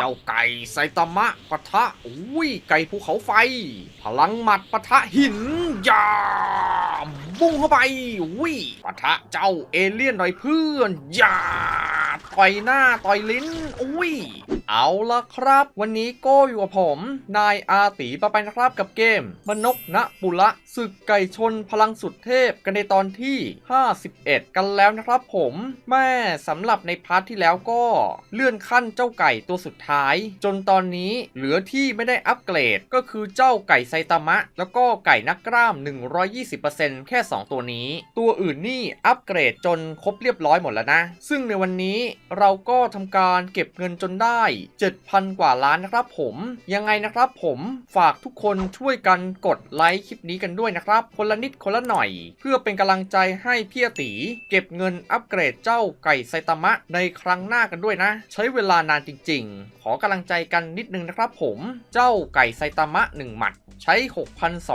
เจ้าไก่ไซตามะปะทะอุ้ยไก่ภูเขาไฟ พลังหมัดปะทะหินยาบุ้งเข้าไปอุ้ยปะทะเจ้าเอเลี่ยนหน่อยเพื่อนยาต่อยหน้าต่อยลิ้นอุ้ยเอาละครับ วันนี้โก็อยู่กับผม นายอาตีปะไปนะครับกับเกม มนกณปุระศึกไก่ชนพลังสุดเทพกันในตอนที่ 51 กันแล้วนะครับผม แม่สำหรับในพาร์ทที่แล้วก็เลื่อนขั้นเจ้าไก่ตัวสุดท้าย จนตอนนี้เหลือที่ไม่ได้อัปเกรดก็คือเจ้าไก่ไซตามะ แล้วก็ไก่นักกล้าม 120%แค่ 2 ตัวนี้ ตัวอื่นนี่อัปเกรดจนครบเรียบร้อยหมดแล้วนะ ซึ่งในวันนี้เราก็ทำการเก็บเงินจนได้7,000 กว่าล้านนะครับผมยังไงนะครับผมฝากทุกคนช่วยกันกดไลค์คลิปนี้กันด้วยนะครับ คนละนิดคนละหน่อย เพื่อเป็นกำลังใจให้พี่ตีเก็บเงินอัปเกรดเจ้าไก่ไซตามะในครั้งหน้ากันด้วยนะ ใช้เวลานานจริง ๆ ขอกำลังใจกันนิดนึงนะครับผมเจ้าไก่ไซตามะ 1 หมัด ใช้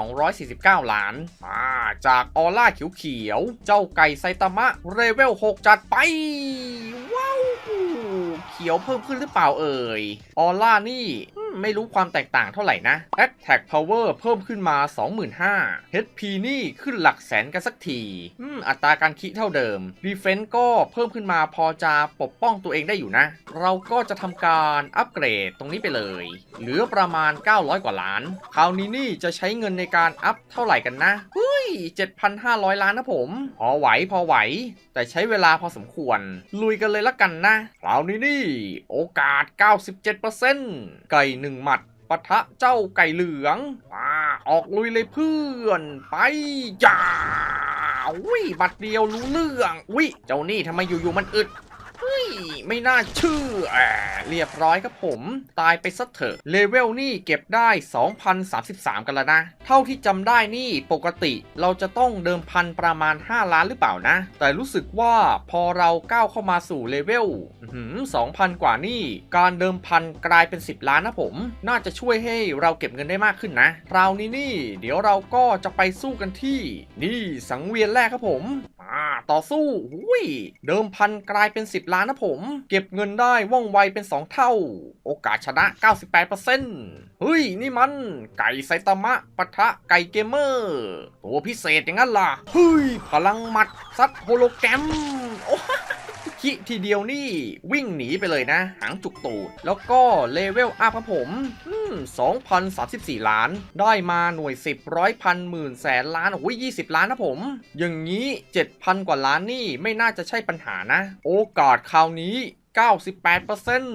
6,249 ล้าน มาจากออร่าเขียวๆเจ้าไก่ไซตามะเรเวล 6 จัดไป ว้าว ขียวเพิ่มขึ้นหรือเปล่าเอ่ยออร่านี่ไม่รู้ความแตกต่างเท่าไหร่นะ Attack Power เพิ่มขึ้นมา 25,000 HP นี่ขึ้นหลักแสนกันสักทีอืมอัตราการคิเท่าเดิม Defense ก็เพิ่มขึ้นมาพอจะปกป้องตัวเองได้อยู่นะ เราก็จะทำการอัปเกรดตรงนี้ไปเลย เหลือประมาณ 900 กว่าล้าน คราวนี้นี่จะใช้เงินในการอัพเท่าไหร่กันนะเฮ้ย 7,500 ล้านนะผม พอไหวพอไหว แต่ใช้เวลาพอสมควร ลุยกันเลยละกันนะ คราวนี้นี่ โอกาส 97%ไก่หนึ่งหมัดปะทะเจ้าไก่เหลืองมาออกลุยเลยเพื่อนไปจ้าอุ้ยบัดเดียวรู้เรื่องอุ้ยเจ้านี่ทำไมอยู่ๆมันอึด เฮ้ย ไม่น่าเชื่ออเรียบร้อยครับผม ตายไปซะเถอะ เลเวลนี่เก็บได้ 2,033 กันแล้วนะ เท่าที่จำได้นี่ปกติเราจะต้องเดิมพันประมาณ 5 ล้านหรือเปล่านะ แต่รู้สึกว่าพอเราก้าวเข้ามาสู่เลเวล2,000 กว่านี่ การเดิมพันกลายเป็น 10 ล้านนะผม น่าจะช่วยให้เราเก็บเงินได้มากขึ้นนะคราวนี้นี่ เดี๋ยวเราก็จะไปสู้กันที่ นี่สังเวียนแรกครับผมอ่า ต่อสู้หุยเดิมพันกลายเป็น 10 ล้านนะผม เก็บเงินได้ว่องไวเป็น 2 เท่า โอกาสชนะ 98%เฮ้ย นี่มัน ไก่ไซตามะปะทะไก่เกมเมอร์ ตัวพิเศษอย่างนั้นล่ะ เฮ้ย พลังหมัดซัดโฮโลแกรมโอ้คิทีเดียวนี่วิ่งหนีไปเลยนะ หางจุกตูด แล้วก็เลเวลอัพครับผมอืม 2,034 ล้าน ได้มาหน่วย 10 ร้อยพันหมื่นแสนล้าน โอ้ย20ล้านนะผม อย่างนี้ 7,000 กว่าล้านนี่ไม่น่าจะใช่ปัญหานะ โอกาสคราวนี้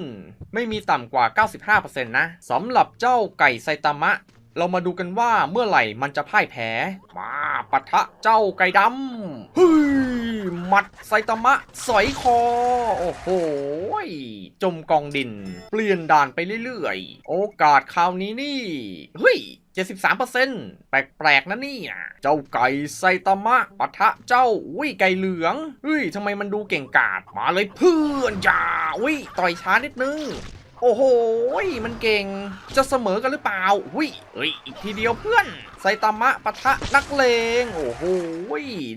98%ไม่มีต่ำกว่า 95%นะสำหรับเจ้าไก่ไซตามะ เรามาดูกันว่าเมื่อไหร่มันจะพ่ายแพ้ มาปะทะเจ้าไก่ดำเฮ้ย หมัดไซตามะสอยคอ โอ้โห จมกองดิน เปลี่ยนด่านไปเรื่อยๆ โอกาสคราวนี้นี่ เฮ้ย73%แปลกๆนะนี่เจ้าไก่ไซตามะปะทะเจ้าวิไก่เหลืองเฮ้ยทำไมมันดูเก่งกาจมาเลยเพื่อนจ้าวิต่อยช้านิดนึง โอ้โห มันเก่ง จะเสมอกันหรือเปล่าหุยเอ้ย อีกทีเดียวเพื่อน ไซตามะปะทะนักเลง โอ้โห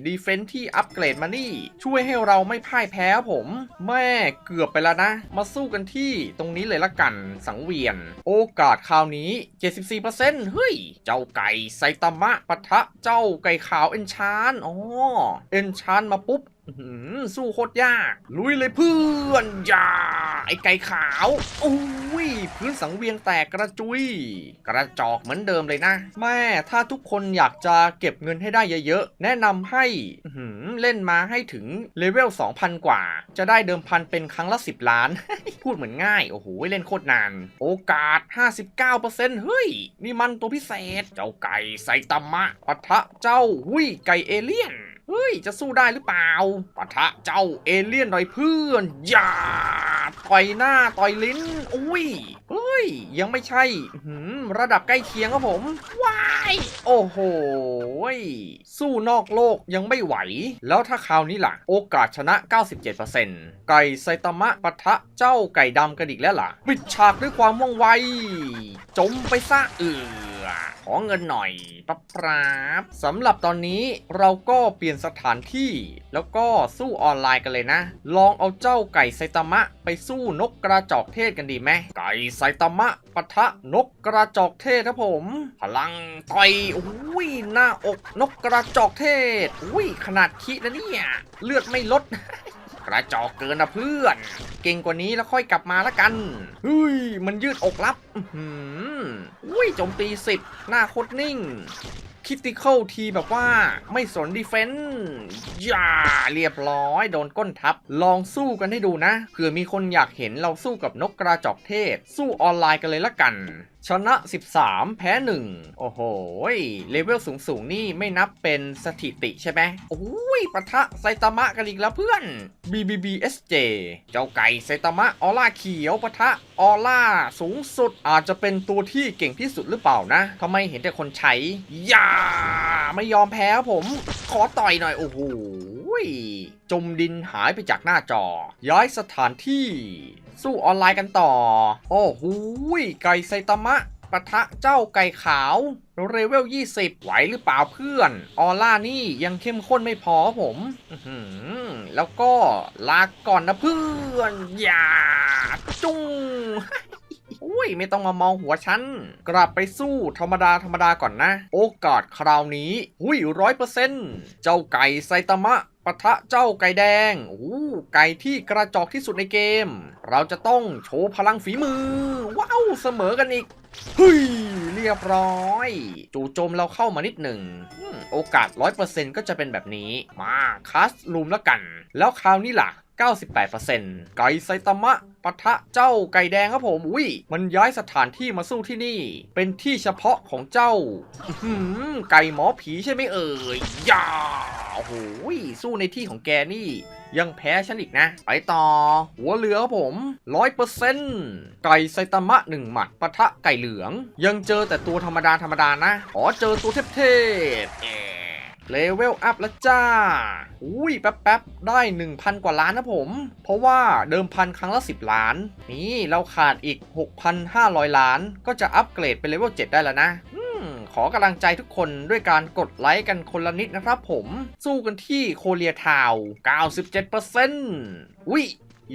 ดีเฟนที่อัปเกรดมานี่ ช่วยให้เราไม่พ่ายแพ้ผม แม่เกือบไปแล้วนะ มาสู้กันที่ตรงนี้เลยละกัน สังเวียน โอกาสคราวนี้ 74%เฮ้ย เจ้าไก่ไซตามะปะทะเจ้าไก่ขาวเอนชาน อ๋อ เอนชานมาปุ๊บ สู้โคตรยาก ลุยเลยเพื่อนอย่าไอไก่ขาวโอ้ยพื้นสังเวียนแตกกระจุย กระจอกเหมือนเดิมเลยนะ แม่ถ้าทุกคนอยากจะเก็บเงินให้ได้เยอะๆ แนะนำให้อืเล่นมาให้ถึงเลเวล 2,000 กว่า จะได้เดิมพันเป็นครั้งละ 10 ล้าน พูดเหมือนง่าย โอ้โห เล่นโคตรนาน โอกาส 59%เฮ้ย นี่มันตัวพิเศษ เจ้าไก่ไซตามะปะทะเจ้าหุยไก่เอเลี่ยน เฮ้ย จะสู้ได้หรือเปล่าปะทะเจ้าเอเลี่ยนหน่อยเพื่อน อย่า ต่อยหน้าต่อยลิ้น อุ้ย เฮ้ย ยังไม่ใช่หือระดับใกล้เคียงครับผม ว้าย โอ้โห สู้นอกโลกยังไม่ไหว แล้วถ้าคราวนี้ล่ะ โอกาสชนะ 97%ไก่ไซตามะปะทะเจ้าไก่ดำกันอีกแล้วล่ะ ปิดฉากด้วยความว่องไว จมไปซะเอือ ขอเงินหน่อยปั๊บปราบสำหรับตอนนี้เราก็เปลี่ยนสถานที่ แล้วก็สู้ออนไลน์กันเลยนะ ลองเอาเจ้าไก่ไซตามะ ไปสู้นกกระจอกเทศกันดีไหมไก่ไซตามะปะทะนกกระจอกเทศครับผม พลังต่อยอุ้ยหน้าอกนกกระจอกเทศอุ้ยขนาดคินะเนี่ยเลือดไม่ลด กระจอกเกินนะเพื่อน เก่งกว่านี้แล้วค่อยกลับมาละกันเฮ้ยมันยืดอกรับ อื้อหืออุ้ยโจมตีสิบหน้าโคตรนิ่ง คิติเคิลทีแบบว่าไม่สนดีเฟนส์อย่าเรียบร้อย โดนก้นทับ ลองสู้กันให้ดูนะเผื่อมีคนอยากเห็นเราสู้กับนกกระจอกเทศ สู้ออนไลน์กันเลยละกัน ชนะ 13 แพ้ 1 โอ้โห เลเวลสูงๆ นี่ไม่นับเป็นสถิติใช่ไหมโอ้ยปะทะไซตามะกันอีกแล้วเพื่อน BBBSJ เจ้าไก่ไซตามะออร่าเขียวปะทะออร่าสูงสุดอาจจะเป็นตัวที่เก่งที่สุดหรือเปล่านะทำไมเห็นแต่คนใช้ย่าไม่ยอมแพ้ผม ขอต่อยหน่อย โอ้โหจมดินหายไปจากหน้าจอ ย้ายสถานที่ สู้ออนไลน์กันต่อ โอ้โหไก่ไซตามะปะทะเจ้าไก่ขาวเรเวล 20 ไหวหรือเปล่าเพื่อน ออร่านี่ยังเข้มข้นไม่พอผมแล้วก็ลาก่อนนะเพื่อน อย่าจุ้ง อุ้ยไม่ต้องมามองหัวฉัน กลับไปสู้ธรรมดาธรรมดาก่อนนะ โอกาสคราวนี้อุ้ยร้อยเปอร์เซ็นต์เจ้าไก่ไซตามะปะทะเจ้าไก่แดงอู้ไก่ที่กระจอกที่สุดในเกม เราจะต้องโชว์พลังฝีมือ ว้าวเสมอกันอีกเฮ้ยเรียบร้อย จู่โจมเราเข้ามานิดหนึ่งอืมโอกาส100%ก็จะเป็นแบบนี้ มาคัสลูมแล้วกัน แล้วคราวนี้ล่ะ 98%ไก่ไซตามะปะทะเจ้าไก่แดงครับผมอุ้ยมันย้ายสถานที่มาสู้ที่นี่ เป็นที่เฉพาะของเจ้าหือไก่หมอผีใช่ไหมเอ่ยย่าโอ้โหสู้ในที่ของแกนี่ยังแพ้ฉันอีกนะ ไปต่อ หัวเรือครับผมร้อยเปอร์เซ็นต์ไก่ไซตามะหนึ่งหมัดปะทะไก่เหลือง ยังเจอแต่ตัวธรรมดาธรรมดานะ ขอเจอตัวเทพๆแอะ เลเวลอัพแล้วจ้า อุ้ยแป๊บๆ ได้ 1,000 กว่าล้านนะผม เพราะว่าเดิมพันครั้งละ 10 ล้าน นี่เราขาดอีก 6,500 ล้าน ก็จะอัปเกรดเป็นเลเวล7ได้แล้วนะขอกำลังใจทุกคนด้วยการกดไลค์กันคนละนิดนะครับผม สู้กันที่โคเรียทาวน์97%อุ้ย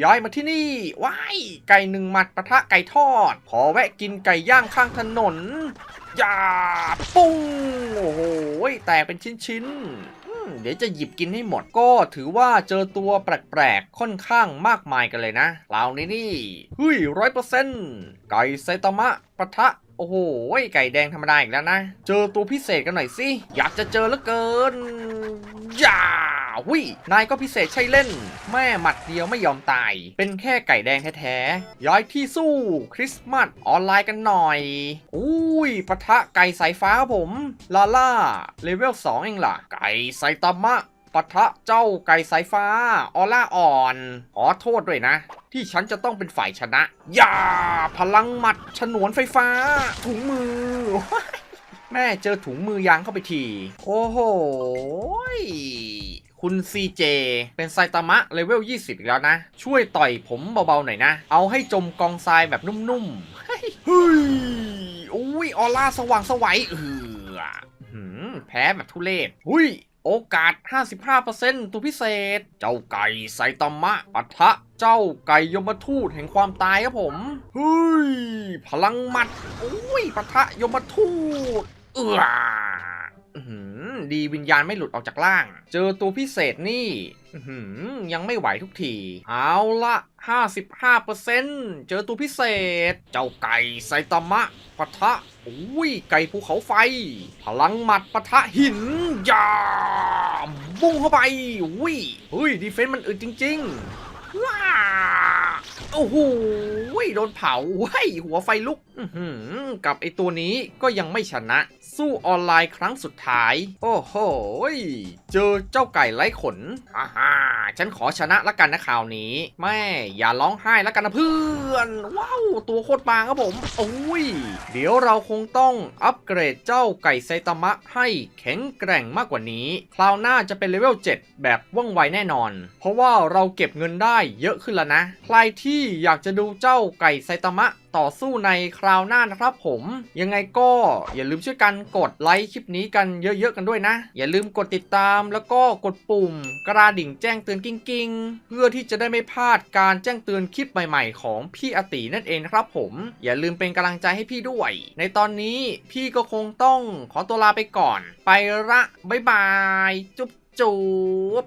ย้ายมาที่นี่ ว้าย ไก่หนึ่งหมัดปะทะไก่ทอด ขอแวะกินไก่ย่างข้างถนน อย่า ปุ้ง โอ้โห แตกเป็นชิ้นๆ เดี๋ยวจะหยิบกินให้หมด ก็ถือว่าเจอตัวแปลกๆ ค่อนข้างมากมายกันเลยนะคราวนี้นี่เฮ้ยร้อยเปอร์เซ็นต์ไก่ไซตามะปะทะ อ้โหไก่แดงธรรมดาอีกแล้วนะ เจอตัวพิเศษกันหน่อยสิ อยากจะเจอเหลือเกินอย่าหุยนายก็พิเศษใช่เล่น แม่หมัดเดียวไม่ยอมตาย เป็นแค่ไก่แดงแท้ๆ ย้ายที่สู้คริสต์มาสออนไลน์กันหน่อย อุ้ยปะทะไก่สายฟ้าผม ลาล่าเลเวล2เองล่ะ ไก่ไซตามะ ปะทะเจ้าไก่สายฟ้า ออล่าอ่อน ขอโทษด้วยนะ ที่ฉันจะต้องเป็นฝ่ายชนะ อย่า พลังหมัดฉนวนไฟฟ้า ถุงมือ แม่เจอถุงมือยางเข้าไปที โอ้โห คุณ CJ เป็นไซตามะเลเวล 20 อีกแล้วนะ ช่วยต่อยผมเบาๆหน่อยนะ เอาให้จมกองทรายแบบนุ่มๆ เฮ้ยเฮ้ยอุ้ยออร่าสว่างสวัยเออหืมแพ้แบบทุเรศหุ้ย โอกาส 55%ตัวพิเศษ เจ้าไก่ไซตามะปะทะ เจ้าไก่ยมทูตแห่งความตายครับผม เฮ้ย พลังมัด โอ้ยปะทะยมทูต เอื้อหือ ดีวิญญาณไม่หลุดออกจากล่าง เจอตัวพิเศษนี่ยังไม่ไหวทุกที เอาละ 55%เจอตัวพิเศษ เจ้าไก่ไซตามะปะทะอุ้ยไก่ภูเขาไฟ พลังหมัดปะทะหินยามบุ้งเข้าไปอุ้ยเฮ้ยดีเฟนต์มันอึดจริง ๆ ว้าโอ้โหโดนเผาเว้ยหัวไฟลุกกับไอตัวนี้ก็ยังไม่ชนะ สู้ออนไลน์ครั้งสุดท้าย โอ้โห เจอเจ้าไก่ไร้ขนฮ่าฮ่าฉันขอชนะละกันนะคราวนี้ แม่ อย่าร้องไห้ละกันนะเพื่อน ว้าว ตัวโคตรบางครับผม โอ้ย เดี๋ยวเราคงต้องอัปเกรดเจ้าไก่ไซตามะให้แข็งแกร่งมากกว่านี้ คราวหน้าจะเป็นเลเวล 7 แบบว่องไวแน่นอน เพราะว่าเราเก็บเงินได้เยอะขึ้นแล้วนะ ใครที่อยากจะดูเจ้าไก่ไซตามะ ต่อสู้ในคราวหน้านะครับผม ยังไงก็อย่าลืมช่วยกันกดไลค์คลิปนี้กันเยอะๆกันด้วยนะ อย่าลืมกดติดตามแล้วก็กดปุ่ม กระดิ่งแจ้งเตือนกิ้งๆ เพื่อที่จะได้ไม่พลาดการแจ้งเตือนคลิปใหม่ๆ ของพี่อตินั่นเองนะครับผม อย่าลืมเป็นกำลังใจให้พี่ด้วย ในตอนนี้พี่ก็คงต้องขอตัวลาไปก่อน ไปละบ๊ายบาย จุ๊บจุ๊บ